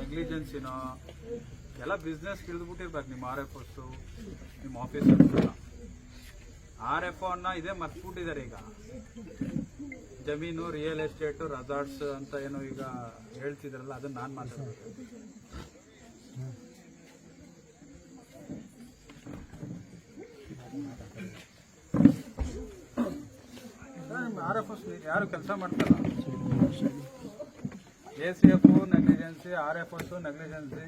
ನೆಗ್ಲಿಜೆನ್ಸಿನೋ? ಎಲ್ಲ ಬಿಸ್ನೆಸ್ ಇಳಿದ್ಬಿಟ್ಟಿರ್ಬೇಕು ನಿಮ್ಮ R F ಅಷ್ಟು ನಿಮ್ಮ ಆಫೀಸರ್ಸ್ ಆರ್ ಎಫ್ ಅನ್ನ ಇದೇ ಮರ್ತ್ಬಿಟ್ಟಿದ್ದಾರೆ ಈಗ. ಜಮೀನು ರಿಯಲ್ ಎಸ್ಟೇಟ್ ರೆಸಾರ್ಟ್ಸ್ ಅಂತ ಏನು ಈಗ ಹೇಳ್ತಿದ್ರಲ್ಲ, ಅದನ್ನ ನಾನು ಮಾತಾಡ್ತೀನಿ. ಆರ್ ಎಫ್ ಯಾರು ಕೆಲಸ ಮಾಡ್ತಾರ? A C F negligence R F S negligence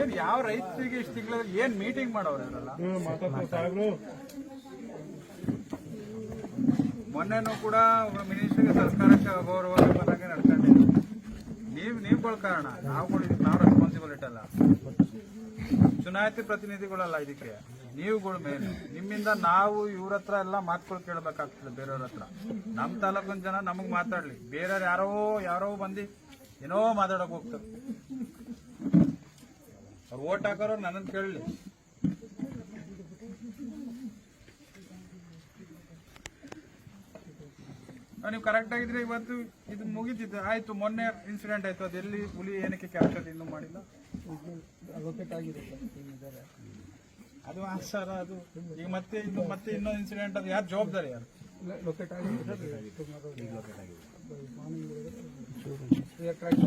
ಏನ್ ಯಾವ ರೈತರಿಗೆ ಇಷ್ಟು ತಿಂಗಳ ಏನ್ ಮೀಟಿಂಗ್ ಮಾಡೋರು ಇವರೆಲ್ಲ? ಮೊನ್ನೆನೂ ಕೂಡ ಮಿನಿಸ್ಟರ್ ಸರ್ಕಾರಕ್ಕೆ ಅಗೌರವಾಗಿ ಬಂದಂಗೆ ನಡ್ಕೊಂಡಿದ್ದೀವಿ ನೀವು ನೀವು ಕಾರಣ ನಾವು ಕೂಡ ನಾವು ರೆಸ್ಪಾನ್ಸಿಬಿಲಿಟಿ ಅಲ್ಲ. ಚುನಾಯಿತ ಪ್ರತಿನಿಧಿಗಳಲ್ಲ ಇದಕ್ಕೆ. ನೀವುಗಳು ಮೇನ್ ನಿಮ್ಮಿಂದ ನಾವು ಇವ್ರ ಹತ್ರ ಎಲ್ಲ ಮಾತುಗಳು ಕೇಳಬೇಕಾಗ್ತದೆ ಬೇರೆಯವ್ರ ಹತ್ರ. ನಮ್ಮ ತಾಲೂಕಿನ ಜನ ನಮಗ್ ಮಾತಾಡ್ಲಿ. ಬೇರೆಯವ್ರು ಯಾರೋ ಯಾರೋ ಬಂದು ಏನೋ ಮಾತಾಡಕ್ ಹೋಗ್ತಾರೆ. ಅವ್ರು ಓಟ್ ಹಾಕೋರು ನನ್ನನ್ನು ಕೇಳಲಿ. ನೀವು ಕರೆಕ್ಟ್ ಆಗಿದ್ರೆ ಇವತ್ತು ಇದು ಮುಗಿತಿತ್ತು ಆಯ್ತು ಮೊನ್ನೆ ಇನ್ಸಿಡೆಂಟ್ ಆಯ್ತು. ಅದೆಲ್ಲಿ ಎಲ್ಲಿ ಹುಲಿ ಏನಕ್ಕೆ ಕ್ಯಾಪ್ಚರ್ ಇನ್ನೂ ಮಾಡಿಲ್ಲ. ಲೊಕೇಟ್ ಆಗಿದೆ ಸರ್ ಅದು ಆ ಸರ್ ಅದು ಈಗ ಮತ್ತೆ ಇನ್ನು ಮತ್ತೆ ಇನ್ನೊಂದು ಇನ್ಸಿಡೆಂಟ್ ಅದು ಯಾರು ಜವಾಬ್ದಾರಿ ಯಾರು? ಲೊಕೇಟ್ ಆಗಿದೆ ಸರ್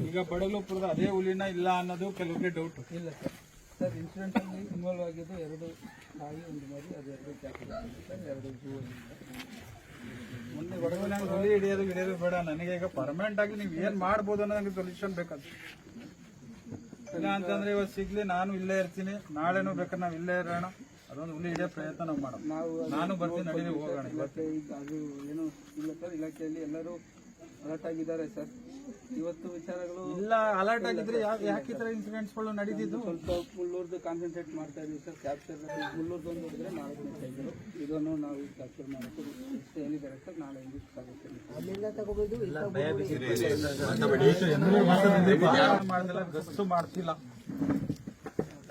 ಈಗ ಬಡಗಲುಪುರದ ಅದೇ ಹುಲಿನ ಇಲ್ಲ ಅನ್ನೋದು ಕೆಲವರಿಗೆ ಡೌಟ್ ಇಲ್ಲ ಸರ್. ಸರ್ ಇನ್ಸಿಡೆಂಟ್ ಅಲ್ಲಿ ಇನ್ವಾಲ್ವ್ ಆಗಿದ್ದು ಎರಡು ತಾಯಿ ಒಂದು ಮರಿ ಅದು ಎರಡು ಕ್ಯಾಪಿಟಲ್ ಸರ್ ಎರಡು ಜೂ ಮುಂದೆ ಬಡಗನ ಹುಲಿ ಹಿಡಿಯೋದು ಹಿಡಿಯೋದು ಬೇಡ. ನನಗೆ ಈಗ ಪರ್ಮನೆಂಟ್ ಆಗಿ ನೀವು ಏನ್ ಮಾಡ್ಬೋದು ಅನ್ನೋ ನನಗೆ ಸೊಲ್ಯೂಷನ್ ಬೇಕಾದ ಇಲ್ಲ ಅಂತಂದ್ರೆ ಇವತ್ತು ಸಿಗ್ಲಿ ನಾನು ಇಲ್ಲೇ ಇರ್ತೀನಿ. ನಾಳೆನೂ ಬೇಕಾದ್ರೆ ನಾವು ಇಲ್ಲೇ ಇರೋಣ. ಅದೊಂದು ಹುಲಿ ಹಿಡಿಯೋ ಪ್ರಯತ್ನ ನಾವು ಮಾಡೋಣ ನಾನು ಬರ್ತೀನಿ ನಡೀಲಿ ಹೋಗೋಣ. ಇವತ್ತು ಅದು ಏನು ಇಲ್ಲ ಸರ್ ಇಲಾಖೆಯಲ್ಲಿ ಎಲ್ಲರೂ ಅಲರ್ಟ್ ಆಗಿದ್ದಾರೆ ಸರ್. ಇವತ್ತು ವಿಚಾರಗಳು ಇಲ್ಲ ಅಲರ್ಟ್ ಆಗಿದ್ರೆ ಯಾ- ಯಾಕೆ ಈ ತರ ಇನ್ಸಿಡೆಂಟ್ಸ್ಗಳು ನಡೀತಿದ್ದು ಸ್ವಲ್ಪ ಮುಳ್ಳೂರ್ದು ಕಾನ್ಸಂಟ್ರೇಟ್ ಮಾಡ್ತಾ ಇದೀವಿ ಸರ್. ಕ್ಯಾಪ್ಚರ್ ಮುಳ್ಳೂರ್ದು ಒಂದು ನಾಲ್ಕು ನಿಮಿಷ ಇದ್ರು ಇದನ್ನು ನಾವು ಕ್ಯಾಪ್ಚರ್ ಮಾಡ್ತೀವಿ. ಇಷ್ಟು ಹೇಳಿದ್ದಾರೆ ಸರ್? ನಾಳೆ ಮಾಡ್ದಿಲ್ಲ ಗಸ್ತು ಮಾಡ್ತಿಲ್ಲ.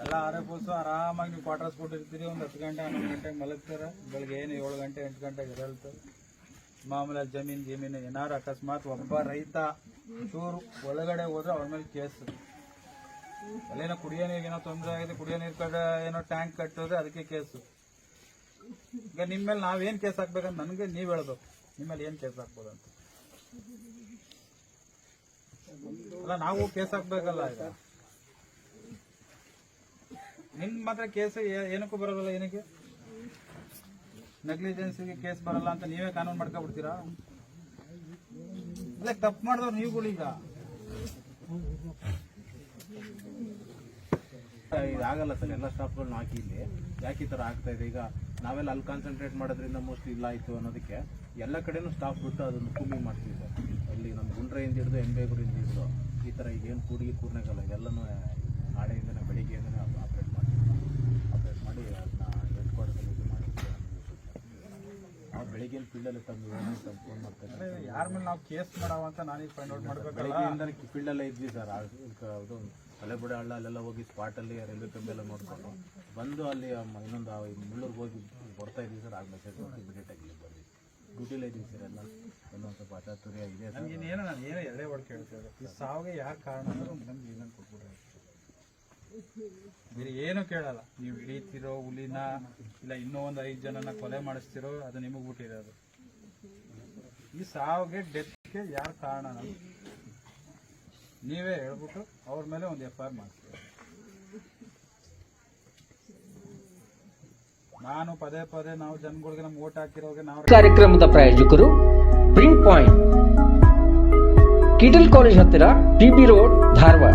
ಎಲ್ಲ ಆರೇ ಬಸ್ಸು ಆರಾಮಾಗಿ ನೀವು ಕ್ವಾರ್ಟರ್ಸ್ ಕೊಟ್ಟಿರ್ತೀರಿ. ಒಂದು ಹತ್ತು ಗಂಟೆ ಹನ್ನೊಂದು ಗಂಟೆಗೆ ಮಲಗ್ತಾರೆ. ಬೆಳಗ್ಗೆ ಏನು ಏಳು ಗಂಟೆ ಎಂಟು ಗಂಟೆಗೆ ಎದ್ದೇಳ್ತಾರೆ. ಮಾಮೂಲಿ ಜಮೀನ್ ಜಮೀನು ಏನಾರು ಅಕಸ್ಮಾತ್ ಒಬ್ಬ ರೈತ ಚೂರು ಒಳಗಡೆ ಹೋದ್ರೆ ಅವ್ರ ಮೇಲೆ ಕೇಸ್. ಅಲ್ಲೇನೋ ಕುಡಿಯೋ ನೀರಿಗೆ ಏನೋ ತೊಂದರೆ ಆಗಿದೆ, ಕುಡಿಯೋ ನೀರು ಕಡೆ ಏನೋ ಟ್ಯಾಂಕ್ ಕಟ್ಟೋದ್ರೆ ಅದಕ್ಕೆ ಕೇಸು. ಈಗ ನಿಮ್ಮ ಮೇಲೆ ನಾವೇನು ಕೇಸ್ ಹಾಕ್ಬೇಕಂತ ನನಗೆ ನೀವು ಹೇಳ್ಬೇಕು. ನಿಮ್ಮ ಮೇಲೆ ಏನು ಕೇಸ್ ಹಾಕ್ಬೋದಂತ ಅಲ್ಲ, ನಾವು ಕೇಸ್ ಹಾಕ್ಬೇಕಲ್ಲ ಈಗ. ನಿಮ್ಮ ಮಾತ್ರ ಕೇಸ್ ಏನಕ್ಕೂ ಬರೋದಲ್ಲ ಏನಕ್ಕೆ? ನೆಗ್ಲಿಜೆನ್ಸಿಗೆ ಕೇಸ್ ಬರಲ್ಲ ಅಂತ ನೀವೇ ಕಾನೂನು ಮಾಡ್ಕೊಬಿಡ್ತೀರಾ? ಅಲ್ಲ ತಪ್ಪು ಮಾಡಿದವ್ರು ನೀವುಗಳೀಗ ಆಗಲ್ಲ ಸರ್, ಎಲ್ಲ ಸ್ಟಾಫ್ಗಳನ್ನ ಹಾಕಿ ಇಲ್ಲಿ. ಯಾಕೆ ಈ ಥರ ಆಗ್ತಾ ಇದೆ? ಈಗ ನಾವೆಲ್ಲ ಅಲ್ಲಿ ಕಾನ್ಸಂಟ್ರೇಟ್ ಮಾಡೋದ್ರಿಂದ ಮೋಸ್ಟ್ಲಿ ಇಲ್ಲ ಆಯಿತು ಅನ್ನೋದಕ್ಕೆ ಎಲ್ಲ ಕಡೆನೂ ಸ್ಟಾಫ್ ಬಿಟ್ಟು ಅದನ್ನು ಕೂಲಿಂಗ್ ಮಾಡ್ತೀವಿ ಸರ್. ಅಲ್ಲಿ ನಮ್ಮ ಗುಂಡ್ರೆಯಿಂದ ಹಿಡಿದು ಎಂಬೇಗೂರಿಂದ ಹಿಡಿದು ಈ ಥರ ಈಗ ಏನು ಕೂಡಿಗೆ ಕೂರ್ನಾಗಲ್ಲ, ಇದೆಲ್ಲನೂ ನಾಳೆಯಿಂದನೇ, ಬೆಳಿಗ್ಗೆಯಿಂದನೇ ಆಪ್ರೇಟ್ ಮಾಡ್ತೀವಿ ಆಪ್ರೇಟ್ ಮಾಡಿ ಅದನ್ನ ಹೆಡ್ ಕ್ವಾರ್ಟರ್ಸಲ್ಲಿ ಇದು ಮಾಡ್ತೀವಿ ನಾವು ಬೆಳಿಗ್ಗೆ ಫೀಲ್ಡಲ್ಲಿ ತಂದು ಫೋನ್ ಮಾಡ್ತಾರೆ. ಯಾರ ಮೇಲೆ ನಾವು ಕೇಸ್ ಮಾಡವ ಅಂತ ನಾನೀಗ ಫೈಂಡ್ ಔಟ್ ಮಾಡ್ಬೇಕಲ್ಲ? ಬೆಳಗ್ಗೆಯಿಂದನೇ ಫೀಲ್ಡಲ್ಲೇ ಇದ್ವಿ ಸರ್. ಅದು ಹಳೆಬುಡೆ ಹಳ್ಳ ಅಲ್ಲೆಲ್ಲ ಹೋಗಿ ಸ್ಪಾಟಲ್ಲಿ ರೈಲ್ವೆ ಕಂಬೆಲ್ಲ ನೋಡ್ಕೊಂಡು ಬಂದು ಅಲ್ಲಿ ಇನ್ನೊಂದು ಮುಳ್ಳೂರ್ಗೆ ಹೋಗಿ ಬರ್ತಾ ಇದ್ವಿ ಸರ್. ಆಗ ಮೆಸೇಜ್ ಮಾಡಿ ಇಮಿಡಿಯೇಟಾಗಿ ಇಲ್ಲಿ ಬಂದ್ವಿ. ಡ್ಯೂಟಿಲೇ ಇದ್ದೀವಿ ಸರ್ ಎಲ್ಲ. ಒಂದೊಂದು ಸ್ವಲ್ಪ ಅಚಾತುರ್ಯ ಇದೆ ಸರ್. ನಾನು ಏನೋ ಎರಡೇ ಹೊಡ್ ಕೇಳ್ತಿದ್ದೆ ಈ ಸಾವಿಗೆ ಯಾರು ಕಾರಣ ಅಂದ್ರೆ ನಮ್ಗೆ ಏನಂತ ಕೊಟ್ಬಿಡ್ರಿ? ಬೇರೆ ಏನು ಕೇಳಲ್ಲ. ನೀವು ಹಿಡಿತಿರೋ, ಹುಲಿನ, ಇಲ್ಲ ಇನ್ನೂ ಒಂದು ಐದು ಜನನ ಕೊಲೆ ಮಾಡಿಸ್ತಿರೋ, ಅದು ನಿಮಗೆ ಬಿಟ್ಟಿರೋದು ಈ ಸಾವಿಗೆ ಡೆತ್ಗೆ ಯಾರು ಕಾರಣ ನೀವೇ ಹೇಳ್ಬಿಟ್ಟು ಅವ್ರ ಮೇಲೆ ಒಂದು ಎಫ್ ಐ ಆರ್ ಮಾಡಿಸ್ತೀವಿ ನಾನು ಪದೇ ಪದೇ ನಾವು ಜನಗಳಿಗೆ ನಮ್ಗೆ ಓಟ್ ಹಾಕಿರೋಗೆ ನಾವು ಕಾರ್ಯಕ್ರಮದ ಪ್ರಾಯೋಜಕರು ಪ್ರಿಂಟ್ ಪಾಯಿಂಟ್ ಕಿಟಲ್ ಕಾಲೇಜ್ ಹತ್ತಿರ ಟಿಬಿ ರೋಡ್ ಧಾರವಾಡ.